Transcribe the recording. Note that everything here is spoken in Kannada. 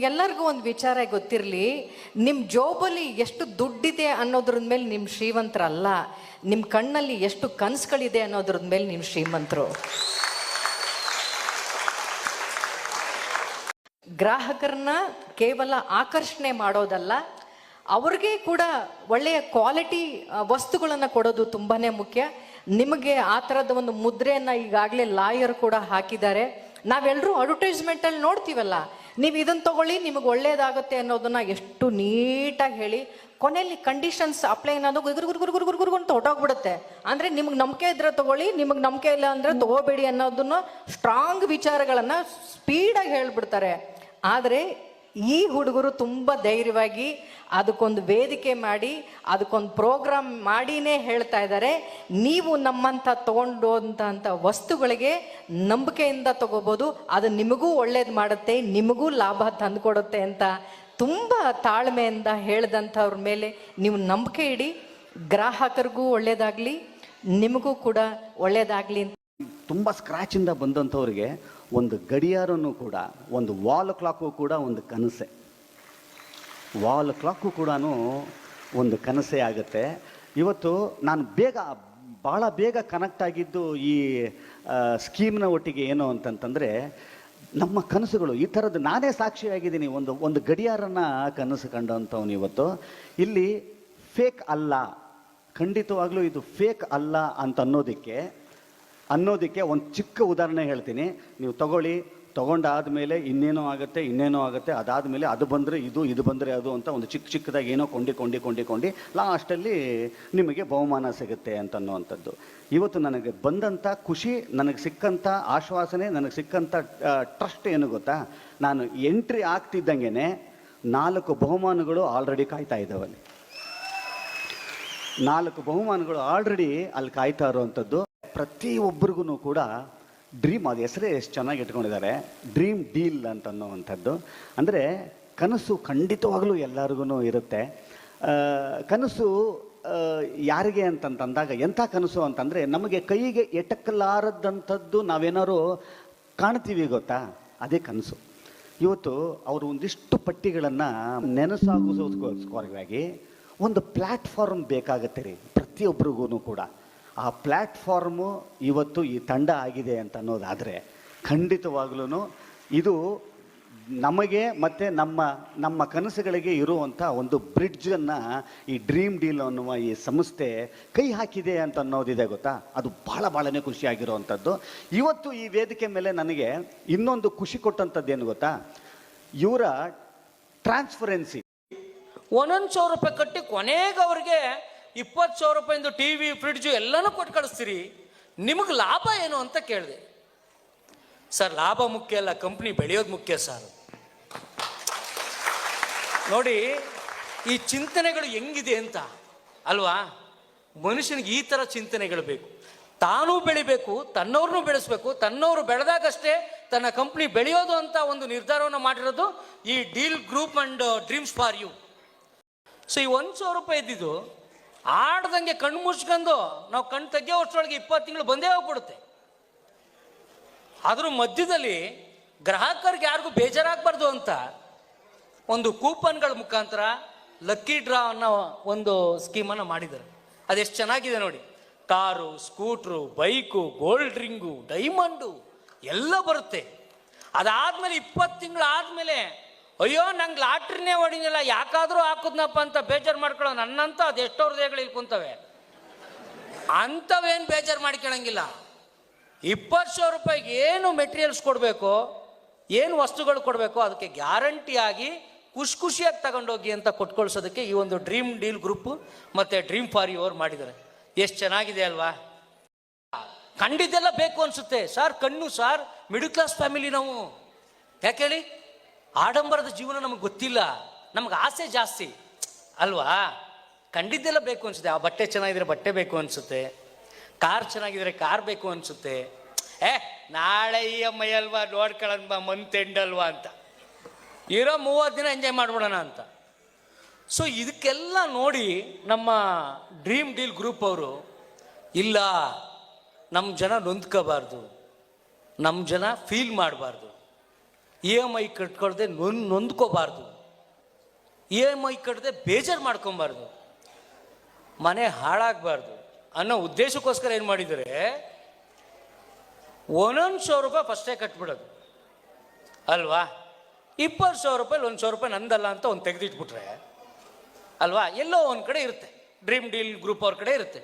ನಿಮ್ಗೆಲ್ಲರಿಗೂ ಒಂದು ವಿಚಾರ ಗೊತ್ತಿರಲಿ ನಿಮ್ಮ ಜೋಬಲ್ಲಿ ಎಷ್ಟು ದುಡ್ಡಿದೆ ಅನ್ನೋದ್ರ ಮೇಲೆ ನಿಮ್ಮ ಶ್ರೀಮಂತರಲ್ಲ ನಿಮ್ಮ ಕಣ್ಣಲ್ಲಿ ಎಷ್ಟು ಕನಸುಗಳಿದೆ ಅನ್ನೋದ್ರ ಮೇಲೆ ನಿಮ್ಮ ಶ್ರೀಮಂತರು. ಗ್ರಾಹಕರನ್ನ ಕೇವಲ ಆಕರ್ಷಣೆ ಮಾಡೋದಲ್ಲ, ಅವ್ರಿಗೆ ಕೂಡ ಒಳ್ಳೆಯ ಕ್ವಾಲಿಟಿ ವಸ್ತುಗಳನ್ನು ಕೊಡೋದು ತುಂಬಾ ಮುಖ್ಯ. ನಿಮಗೆ ಆ ಥರದ ಒಂದು ಮುದ್ರೆಯನ್ನು ಈಗಾಗಲೇ ಲಾಯರ್ ಕೂಡ ಹಾಕಿದ್ದಾರೆ. ನಾವೆಲ್ಲರೂ ಅಡ್ವರ್ಟೈಸ್ಮೆಂಟಲ್ಲಿ ನೋಡ್ತೀವಲ್ಲ ನೀವು ಇದನ್ನು ತಗೊಳ್ಳಿ, ನಿಮಗೆ ಒಳ್ಳೇದಾಗುತ್ತೆ ಅನ್ನೋದನ್ನ ಎಷ್ಟು ನೀಟಾಗಿ ಹೇಳಿ ಕೊನೆಯಲ್ಲಿ ಕಂಡೀಷನ್ಸ್ ಅಪ್ಲೈ ಅನ್ನೋದು ಗುರು ಗುರು ಗುರು ಗುರು ಗುರು ಅಂತ ಹೊಟ್ಟೋಗ್ಬಿಡುತ್ತೆ ಅಂದರೆ ನಿಮ್ಗೆ ನಂಬಿಕೆ ಇದ್ರೆ ತಗೊಳ್ಳಿ, ನಿಮಗೆ ನಂಬಿಕೆ ಇಲ್ಲ ಅಂದರೆ ತಗೋಬೇಡಿ ಅನ್ನೋದನ್ನು ಸ್ಟ್ರಾಂಗ್ ವಿಚಾರಗಳನ್ನು ಸ್ಪೀಡಾಗಿ ಹೇಳ್ಬಿಡ್ತಾರೆ. ಆದರೆ ಈ ಹುಡುಗರು ತುಂಬ ಧೈರ್ಯವಾಗಿ ಅದಕ್ಕೊಂದು ವೇದಿಕೆ ಮಾಡಿ, ಅದಕ್ಕೊಂದು ಪ್ರೋಗ್ರಾಮ್ ಮಾಡಿನೇ ಹೇಳ್ತಾ ಇದ್ದಾರೆ. ನೀವು ನಮ್ಮಂಥ ತಗೊಂಡು ವಸ್ತುಗಳಿಗೆ ನಂಬಿಕೆಯಿಂದ ತಗೋಬೋದು. ಅದು ನಿಮಗೂ ಒಳ್ಳೇದು ಮಾಡುತ್ತೆ, ನಿಮಗೂ ಲಾಭ ತಂದುಕೊಡುತ್ತೆ ಅಂತ ತುಂಬ ತಾಳ್ಮೆಯಿಂದ ಹೇಳಿದಂಥವ್ರ ಮೇಲೆ ನೀವು ನಂಬಿಕೆ ಇಡಿ. ಗ್ರಾಹಕರಿಗೂ ಒಳ್ಳೇದಾಗಲಿ, ನಿಮಗೂ ಕೂಡ ಒಳ್ಳೇದಾಗಲಿ ತುಂಬ ಸ್ಕ್ರಾಚಿಂದ ಬಂದಂಥವ್ರಿಗೆ ಒಂದು ಗಡಿಯಾರನೂ ಕೂಡ, ಒಂದು ವಾಲ್ ಕ್ಲಾಕು ಕೂಡ ಒಂದು ಕನಸೆ. ವಾಲ್ ಕ್ಲಾಕು ಕೂಡ ಒಂದು ಕನಸೇ ಆಗುತ್ತೆ. ಇವತ್ತು ನಾನು ಬೇಗ ಭಾಳ ಬೇಗ ಕನೆಕ್ಟ್ ಆಗಿದ್ದು ಈ ಸ್ಕೀಮ್ನ ಒಟ್ಟಿಗೆ ಏನು ಅಂತಂತಂದರೆ, ನಮ್ಮ ಕನಸುಗಳು, ಈ ಥರದ್ದು ನಾನೇ ಸಾಕ್ಷಿಯಾಗಿದ್ದೀನಿ. ಒಂದು ಒಂದು ಗಡಿಯಾರನ್ನ ಕನಸು ಕಂಡಂಥವ್ನು ಇವತ್ತು. ಇಲ್ಲಿ ಫೇಕ್ ಅಲ್ಲ. ಖಂಡಿತವಾಗ್ಲೂ ಇದು ಫೇಕ್ ಅಲ್ಲ ಅಂತ ಅನ್ನೋದಕ್ಕೆ ಅನ್ನೋದಕ್ಕೆ ಒಂದು ಚಿಕ್ಕ ಉದಾಹರಣೆ ಹೇಳ್ತೀನಿ. ನೀವು ತಗೊಳ್ಳಿ, ತಗೊಂಡಾದ್ಮೇಲೆ ಇನ್ನೇನೋ ಆಗುತ್ತೆ ಇನ್ನೇನೋ ಆಗುತ್ತೆ, ಅದಾದಮೇಲೆ ಅದು ಬಂದರೆ ಇದು ಇದು ಬಂದರೆ ಅದು ಅಂತ ಒಂದು ಚಿಕ್ಕ ಚಿಕ್ಕದಾಗಿ ಏನೋ ಕೊಂಡಿ ಕೊಂಡಿ ಕೊಂಡಿ ಕೊಂಡಿ ಲಾಸ್ಟಲ್ಲಿ ನಿಮಗೆ ಬಹುಮಾನ ಸಿಗುತ್ತೆ ಅಂತ ಅನ್ನುವಂಥದ್ದು. ಇವತ್ತು ನನಗೆ ಬಂದಂಥ ಖುಷಿ, ನನಗೆ ಸಿಕ್ಕಂಥ ಆಶ್ವಾಸನೆ, ನನಗೆ ಸಿಕ್ಕಂಥ ಟ್ರಸ್ಟ್ ಏನು ಗೊತ್ತಾ? ನಾನು ಎಂಟ್ರಿ ಆಗ್ತಿದ್ದಂಗೆ ನಾಲ್ಕು ಬಹುಮಾನಗಳು ಆಲ್ರೆಡಿ ಕಾಯ್ತಾ ಇದ್ದಾವಲ್ಲಿ. ನಾಲ್ಕು ಬಹುಮಾನಗಳು ಆಲ್ರೆಡಿ ಅಲ್ಲಿ ಕಾಯ್ತಾ ಇರುವಂಥದ್ದು. ಪ್ರತಿಯೊಬ್ಬರಿಗೂ ಕೂಡ ಡ್ರೀಮ್ ಅದು ಹೆಸರೇ ಎಷ್ಟು ಚೆನ್ನಾಗಿ ಇಟ್ಕೊಂಡಿದ್ದಾರೆ. ಡ್ರೀಮ್ ಡೀಲ್ ಅಂತ ಅನ್ನೋವಂಥದ್ದು ಅಂದರೆ ಕನಸು ಖಂಡಿತವಾಗಲೂ ಎಲ್ಲರಿಗೂ ಇರುತ್ತೆ. ಕನಸು ಯಾರಿಗೆ ಅಂತಂತಂದಾಗ ಎಂಥ ಕನಸು ಅಂತಂದರೆ ನಮಗೆ ಕೈಗೆ ಎಟಕಲಾರದಂಥದ್ದು ನಾವೇನಾದ್ರು ಕಾಣ್ತೀವಿ ಗೊತ್ತಾ? ಅದೇ ಕನಸು. ಇವತ್ತು ಅವರು ಒಂದಿಷ್ಟು ಪಟ್ಟಿಗಳನ್ನು ನೆನಸಾಗಿಸೋದಕ್ಕೋಸ್ಕರವಾಗಿ ಒಂದು ಪ್ಲ್ಯಾಟ್ಫಾರ್ಮ್ ಬೇಕಾಗತ್ತೆ ರೀ ಪ್ರತಿಯೊಬ್ಬರಿಗೂ ಕೂಡ. ಆ ಪ್ಲ್ಯಾಟ್ಫಾರ್ಮು ಇವತ್ತು ಈ ತಂಡ ಆಗಿದೆ ಅಂತ ಅನ್ನೋದಾದರೆ ಖಂಡಿತವಾಗ್ಲೂ ಇದು ನಮಗೆ ಮತ್ತು ನಮ್ಮ ನಮ್ಮ ಕನಸುಗಳಿಗೆ ಇರುವಂಥ ಒಂದು ಬ್ರಿಡ್ಜನ್ನು ಈ ಡ್ರೀಮ್ ಡೀಲ್ ಅನ್ನುವ ಈ ಸಂಸ್ಥೆ ಕೈ ಹಾಕಿದೆ ಅಂತ ಅನ್ನೋದಿದೆ ಗೊತ್ತಾ? ಅದು ಭಾಳ ಭಾಳನೇ ಖುಷಿಯಾಗಿರುವಂಥದ್ದು. ಇವತ್ತು ಈ ವೇದಿಕೆ ಮೇಲೆ ನನಗೆ ಇನ್ನೊಂದು ಖುಷಿ ಕೊಟ್ಟಂಥದ್ದೇನು ಗೊತ್ತಾ? ಇವರ ಟ್ರಾನ್ಸ್ಪರೆನ್ಸಿ. ಒಂದೊಂದು ಸಾವಿರ ರೂಪಾಯಿ ಕಟ್ಟಿ ಕೊನೆಗೆ ಅವ್ರಿಗೆ ಇಪ್ಪತ್ತು ಸಾವಿರ ರೂಪಾಯಿಂದ ಟಿ ವಿ ಫ್ರಿಡ್ಜು ಎಲ್ಲನೂ ಕೊಟ್ಟು ಕಳಿಸ್ತೀರಿ. ನಿಮಗೆ ಲಾಭ ಏನು ಅಂತ ಕೇಳಿದೆ. ಸರ್, ಲಾಭ ಮುಖ್ಯ ಅಲ್ಲ ಕಂಪ್ನಿ ಬೆಳೆಯೋದು ಮುಖ್ಯ ಸರ್. ನೋಡಿ, ಈ ಚಿಂತನೆಗಳು ಹೆಂಗಿದೆ ಅಂತ, ಅಲ್ವಾ? ಮನುಷ್ಯನಿಗೆ ಈ ಥರ ಚಿಂತನೆಗಳು ಬೇಕು. ತಾನೂ ಬೆಳಿಬೇಕು, ತನ್ನವ್ರನ್ನೂ ಬೆಳೆಸಬೇಕು, ತನ್ನವರು ಬೆಳೆದಾಗಷ್ಟೇ ತನ್ನ ಕಂಪ್ನಿ ಬೆಳೆಯೋದು ಅಂತ ಒಂದು ನಿರ್ಧಾರವನ್ನು ಮಾಡಿರೋದು ಈ deal group and, dreams for you. So ಈ ಒಂದು ಸಾವಿರ ರೂಪಾಯಿ ಇದ್ದಿದ್ದು ಆಡ್ದಂಗೆ ಕಣ್ಣು ಮುಚ್ಕೊಂಡು ನಾವು ಕಣ್ಣು ತೆಗಿಯೋ ಅಷ್ಟರೊಳಗೆ ಇಪ್ಪತ್ತು ತಿಂಗಳು ಬಂದೇ ಹೋಗ್ಬಿಡುತ್ತೆ. ಅದ್ರ ಮಧ್ಯದಲ್ಲಿ ಗ್ರಾಹಕರಿಗೆ ಯಾರಿಗೂ ಬೇಜಾರಾಗಬಾರ್ದು ಅಂತ ಒಂದು ಕೂಪನ್ಗಳ ಮುಖಾಂತರ ಲಕ್ಕಿ ಡ್ರಾ ಅನ್ನೋ ಒಂದು ಸ್ಕೀಮನ್ನು ಮಾಡಿದ್ದಾರೆ. ಅದೆಷ್ಟು ಚೆನ್ನಾಗಿದೆ ನೋಡಿ. Car, scooter, bike, gold ring, diamond ಎಲ್ಲ ಬರುತ್ತೆ. ಅದಾದ್ಮೇಲೆ ಇಪ್ಪತ್ತು ತಿಂಗಳು ಆದಮೇಲೆ ಅಯ್ಯೋ, ನಂಗೆ ಲಾಟ್ರಿನೇ ಹೊಡಿನಿಲ್ಲ. ಯಾಕಾದರೂ ಹಾಕುದ್ನಪ್ಪ ಅಂತ ಬೇಜಾರು ಮಾಡ್ಕೊಳ್ಳೋ ನನ್ನಂತ ಅದೆಷ್ಟೋ ಹೃದಯಗಳು ಇಲ್ಲಿ ಕುಂತವೆ. ಅಂಥವೇನು ಬೇಜಾರು ಮಾಡ್ಕೊಳಂಗಿಲ್ಲ. ಇಪ್ಪತ್ತು ಸಾವಿರ ರೂಪಾಯಿಗೆ ಏನು ಮೆಟೀರಿಯಲ್ಸ್ ಕೊಡಬೇಕು, ಏನು ವಸ್ತುಗಳು ಕೊಡಬೇಕು, ಅದಕ್ಕೆ ಗ್ಯಾರಂಟಿಯಾಗಿ ಖುಷಿ ಖುಷಿಯಾಗಿ ತಗೊಂಡೋಗಿ ಅಂತ ಕೊಟ್ಕೊಳ್ಸೋದಕ್ಕೆ ಈ ಒಂದು ಡ್ರೀಮ್ ಡೀಲ್ ಗ್ರೂಪ್ ಮತ್ತು ಡ್ರೀಮ್ ಫಾರ್ ಯುವರ್ ಮಾಡಿದ್ದಾರೆ. ಎಷ್ಟು ಚೆನ್ನಾಗಿದೆ ಅಲ್ವಾ? ಕಂಡಿದ್ದೆಲ್ಲ ಬೇಕು ಅನ್ಸುತ್ತೆ. ಸರ್, ಕಣ್ಣು ಸರ್ ಮಿಡಲ್ ಕ್ಲಾಸ್ ಫ್ಯಾಮಿಲಿ ನಾವು. ಯಾಕೆ ಹೇಳಿ? ಆಡಂಬರದ ಜೀವನ ನಮಗೆ ಗೊತ್ತಿಲ್ಲ. ನಮ್ಗೆ ಆಸೆ ಜಾಸ್ತಿ. ಅಲ್ವಾ? ಕಂಡಿದ್ದೆಲ್ಲ ಬೇಕು ಅನ್ಸುತ್ತೆ. ಆ ಬಟ್ಟೆ ಚೆನ್ನಾಗಿದ್ರೆ ಬಟ್ಟೆ ಬೇಕು ಅನ್ಸುತ್ತೆ. ಕಾರ್ ಚೆನ್ನಾಗಿದ್ರೆ ಕಾರ್ ಬೇಕು ಅನ್ಸುತ್ತೆ. ಏ, ನಾಳೆ ಈ ಐ ಅಲ್ವಾ? ನೋಡ್ಕೊಳ್ಳೋಣ ಮಂತ್ ಎಂಡ್ ಅಲ್ವಾ ಅಂತ. ಇರೋ ಮೂವತ್ತು ದಿನ ಎಂಜಾಯ್ ಮಾಡ್ಬಿಡೋಣ ಅಂತ. ಸೊ ಇದಕ್ಕೆಲ್ಲ ನೋಡಿ ನಮ್ಮ ಡ್ರೀಮ್ ಡೀಲ್ ಗ್ರೂಪ್ ಅವರು, ಇಲ್ಲ ನಮ್ಮ ಜನ ನೊಂದ್ಕೋಬಾರ್ದು. ನಮ್ಮ ಜನ ಫೀಲ್ ಮಾಡಬಾರ್ದು. ಇ ಎಂ ಐ ಕಟ್ಕೊಳ್ದೆ ನೊನ್, ನೊಂದ್ಕೋಬಾರ್ದು. ಇ ಎಂ ಐ ಕಟ್ಟದೆ ಬೇಜಾರು ಮಾಡ್ಕೊಬಾರ್ದು. ಮನೆ ಹಾಳಾಗಬಾರ್ದು ಅನ್ನೋ ಉದ್ದೇಶಕ್ಕೋಸ್ಕರ ಏನು ಮಾಡಿದರೆ ಒಂದೊಂದು ಸಾವಿರ ರೂಪಾಯಿ ಫಸ್ಟೇ ಕಟ್ಬಿಡೋದು. ಅಲ್ವಾ? ಇಪ್ಪತ್ತು ಸಾವಿರ ರೂಪಾಯಿ ಒಂದು ಸಾವಿರ ರೂಪಾಯಿ ನಂದಲ್ಲ ಅಂತ ಒಂದು ತೆಗೆದಿಟ್ಬಿಟ್ರೆ, ಅಲ್ವಾ? ಎಲ್ಲೋ ಒಂದು ಕಡೆ ಇರುತ್ತೆ. ಡ್ರೀಮ್ ಡೀಲ್ ಗ್ರೂಪ್ ಅವ್ರ ಕಡೆ ಇರುತ್ತೆ.